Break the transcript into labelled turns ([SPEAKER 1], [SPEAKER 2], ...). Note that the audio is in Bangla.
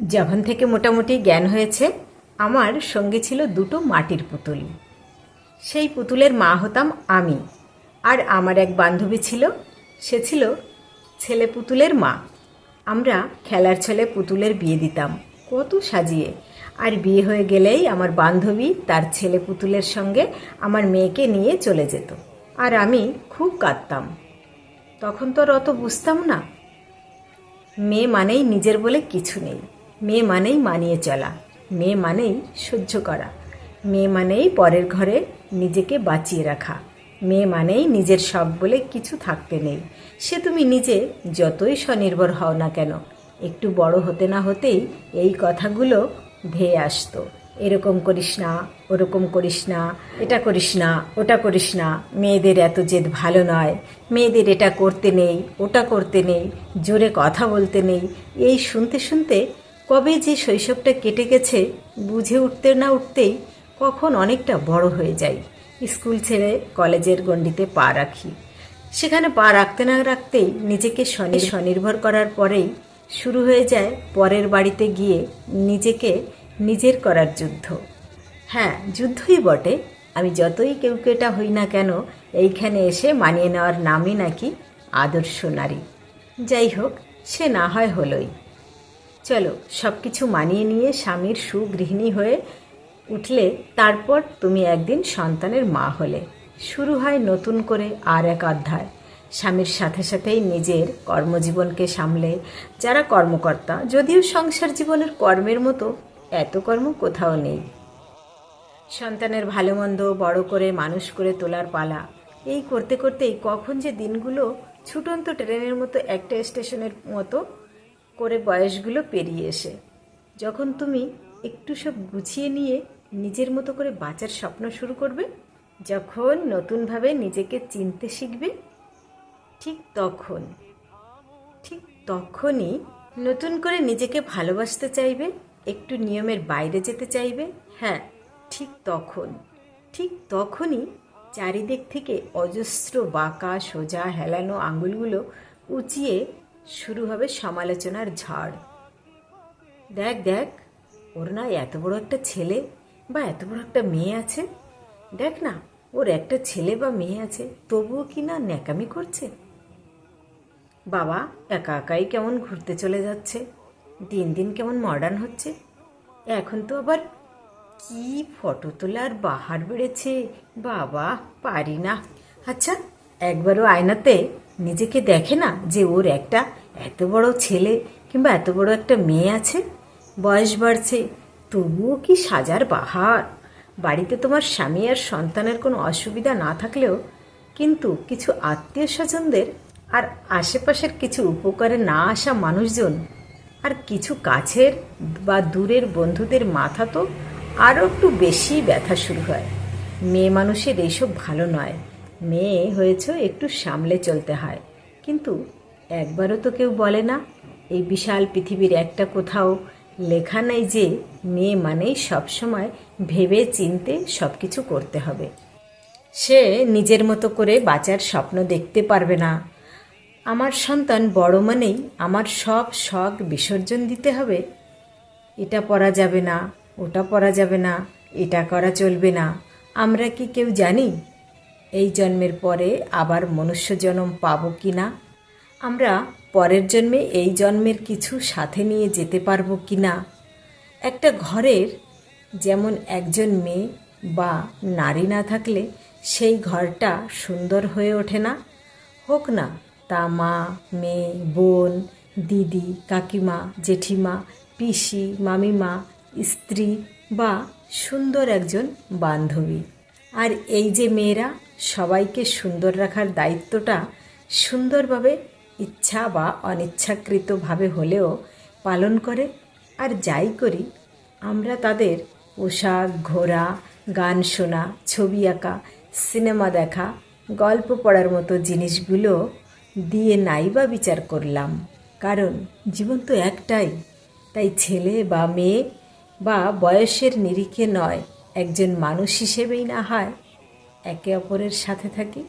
[SPEAKER 1] যখন থেকে মোটামুটি জ্ঞান হয়েছে, আমার সঙ্গে ছিল দুটো মাটির পুতুল। সেই পুতুলের মা হতাম আমি, আর আমার এক বান্ধবী ছিল, সে ছিল ছেলে পুতুলের মা। আমরা খেলার ছলে পুতুলের বিয়ে দিতাম, কত সাজিয়ে। আর বিয়ে হয়ে গেলেই আমার বান্ধবী তার ছেলে পুতুলের সঙ্গে আমার মেয়েকে নিয়ে চলে যেত, আর আমি খুব কাঁদতাম। তখন তো আর অত বুঝতাম না। মেয়ে মানেই নিজের বলে কিছু নেই। মেয়ে মানেই মানিয়ে চলা মেয়ে মানেই সহ্য করা মেয়ে মানেই পরের ঘরে নিজেকে বাঁচিয়ে রাখা মেয়ে মানেই নিজের সব বলে কিছু থাকতে নেই। সে তুমি নিজে যতই স্বনির্ভর হও না কেন, একটু বড় হতে না হতেই এই কথাগুলো ধেয়ে আসতো। এরকম করিস না, ওরকম করিস না, এটা করিস না, ওটা করিস না, মেয়েদের এত জেদ ভালো নয়, মেয়েদের এটা করতে নেই, ওটা করতে নেই, জোরে কথা বলতে নেই, এই শুনতে শুনতে কবে যে শৈশবটা কেটে গেছে বুঝে উঠতে না উঠতেই কখন অনেকটা বড় হয়ে যাই। স্কুল ছেড়ে কলেজের গণ্ডিতে পা রাখি। সেখানে পা রাখতে না রাখতেই নিজেকে স্বনি স্বনির্ভর করার পরেই শুরু হয়ে যায় পরের বাড়িতে গিয়ে নিজেকে নিজের করার যুদ্ধ। হ্যাঁ যুদ্ধই বটে। আমি যতই কেউ কেটা হই না কেন এইখানে এসে মানিয়ে নেওয়ার নামই নাকি আদর্শ নারী। যাই হোক সে না হয় হলোই। চলো সব কিছু মানিয়ে নিয়ে স্বামীর সুগৃহিণী হয়ে উঠলে তারপর তুমি একদিন সন্তানের মা হলে। শুরু হয় নতুন করে আর এক অধ্যায়। স্বামীর সাথে সাথেই নিজের কর্মজীবনকে সামলে। যারা কর্মকর্তা, যদিও সংসার জীবনের কর্মের মতো, এত কর্ম কোথাও নেই। সন্তানের ভালো মন্দ বড় করে মানুষ করে তোলার পালা। এই করতে করতেই কখন যে দিনগুলো ছুটন্ত ট্রেনের মতো একটা স্টেশনের মতো করে বয়সগুলো পেরিয়ে এসে। যখন তুমি একটু সব গুছিয়ে নিয়ে নিজের মতো করে বাঁচার স্বপ্ন শুরু করবে, যখন নতুনভাবে নিজেকে চিনতে শিখবে, ঠিক তখন, ঠিক তখনই নতুন করে নিজেকে ভালোবাসতে চাইবে, একটু নিয়মের বাইরে যেতে চাইবে হ্যাঁ ঠিক তখন, ঠিক তখনই চারিদিক থেকে অজস্র বাঁকা, সোজা, হেলানো আঙুলগুলো উঁচিয়ে শুরু হবে সমালোচনার ঝড়। দেখ দেখ, ওর না এত বড় একটা ছেলে বা এত বড় একটা মেয়ে আছে। দেখ না, ওর একটা ছেলে বা মেয়ে আছে, তবুও কি না ন্যাকামি করছে? বাবা, একা একাই কেমন ঘুরতে চলে যাচ্ছে? দিন দিন কেমন মডার্ন হচ্ছে? এখন তো আবার কি ফটো তোলার বাহার বেড়েছে? বাবা, পারি না। আচ্ছা একবারও আয়নাতে নিজেকে দেখে না যে ওর একটা এত বড় ছেলে কিংবা এত বড় একটা মেয়ে আছে? বয়স বাড়ছে, তবুও কি সাজার বাহার? বাড়িতে তোমার স্বামী আর সন্তানের কোনো অসুবিধা না থাকলেও কিন্তু কিছু আত্মীয় স্বজনদের আর আশেপাশের কিছু উপকারে না আসা মানুষজন আর কিছু কাছের বা দূরের বন্ধুদের মাথা তো আরও একটু বেশি ব্যথা শুরু হয়। মেয়ে মানুষের এইসব ভালো নয়। মেয়ে হয়েছ, একটু সামলে চলতে হয়। কিন্তু একবারও তো কেউ বলে না, এই বিশাল পৃথিবীর একটা কোথাও লেখা নেই যে মেয়ে মানেই সবসময় ভেবে চিনতে সব কিছু করতে হবে। সে নিজের মতো করে বাঁচার স্বপ্ন দেখতে পারবে না। আমার সন্তান বড় মানেই আমার সব শখ বিসর্জন দিতে হবে। এটা পরা যাবে না, ওটা পরা যাবে না, এটা করা চলবে না। আমরা কি কেউ জানি? এই জন্মের পরে আবার মনুষ্য জন্ম পাবো কি না? আমরা পরের জন্মে এই জন্মের কিছু সাথে নিয়ে যেতে পারব কি না? একটা ঘরের যেমন একজন মেয়ে বা নারী না থাকলে সেই ঘরটা সুন্দর হয়ে ওঠে না। হোক না, তা মা, মেয়ে, বোন, দিদি, কাকিমা, জেঠিমা, পিসি, মামিমা, স্ত্রী বা সুন্দর একজন বান্ধবী। আর এই যে মেয়েরা, সবাইকে সুন্দর রাখার দায়িত্বটা সুন্দরভাবে ইচ্ছা বা অনিচ্ছাকৃতভাবে হলেও পালন করে আর যাই করি, আমরা তাদের পোশাক ঘোরা গান শোনা, ছবি আঁকা, সিনেমা দেখা, গল্প পড়ার মতো জিনিসগুলো দিয়ে নাই বা বিচার করলাম। কারণ জীবন তো একটাই, তাই ছেলে বা মেয়ে বা বয়সের নিরিখে নয়। একজন মানুষ হিসেবেই না হয় একে অপরের সাথে থাকি।